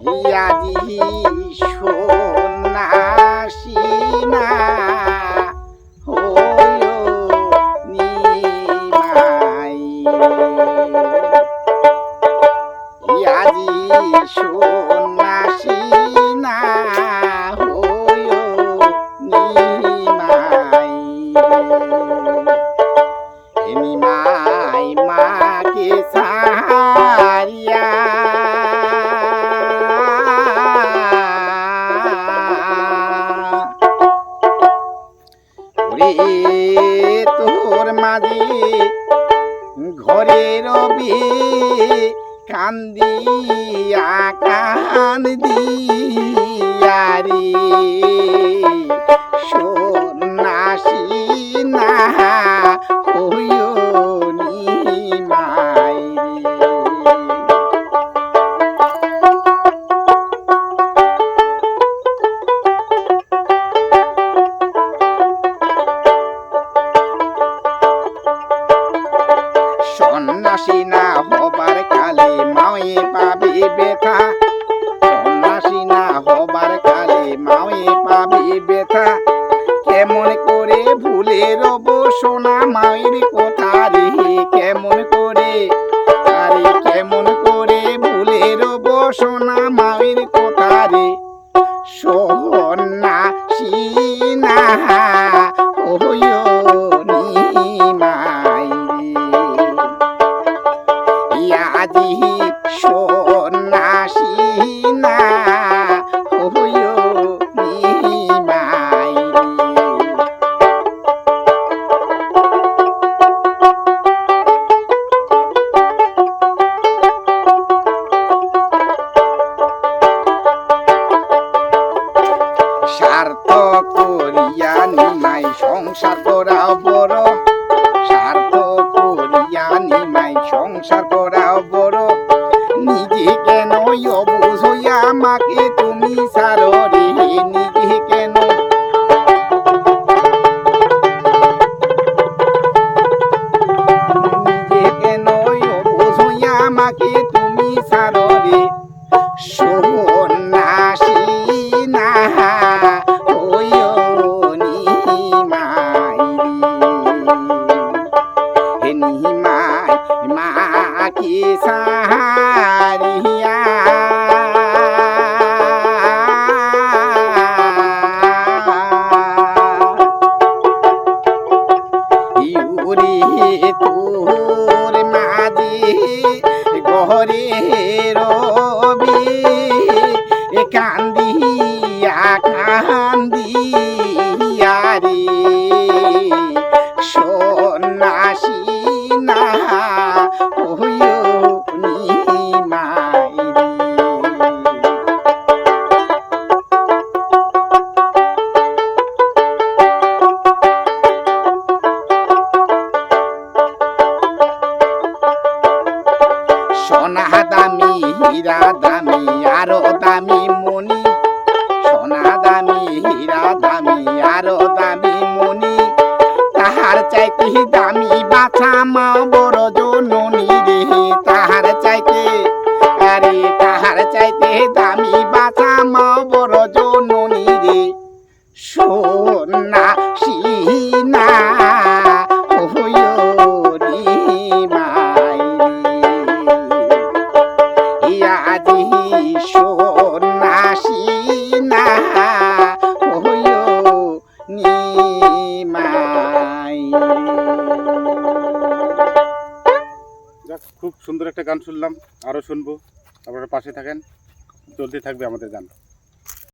ইয়াজি সন্ন্যাসী না হইও নিমাই। নিমাই নিমাই ঘরে রবি কান্দিয়া কান্দিয়া কেমন করে ভুলে রব সোনা মায়ের কথা রে? কেমন করে, আরে কেমন করে ভুলে রব সোনা মায়ের সংসার করাও বড়। স্বার্থ করিয়া নিমাই সংসার করাও বড়। নিজে কেন অবুঝ হইয়া আমাকে তুমি সারো 一三。he খুব সুন্দর একটা গান শুনলাম আরও শুনব। আপনারা পাশে থাকেন চলতে থাকবে আমাদের গান।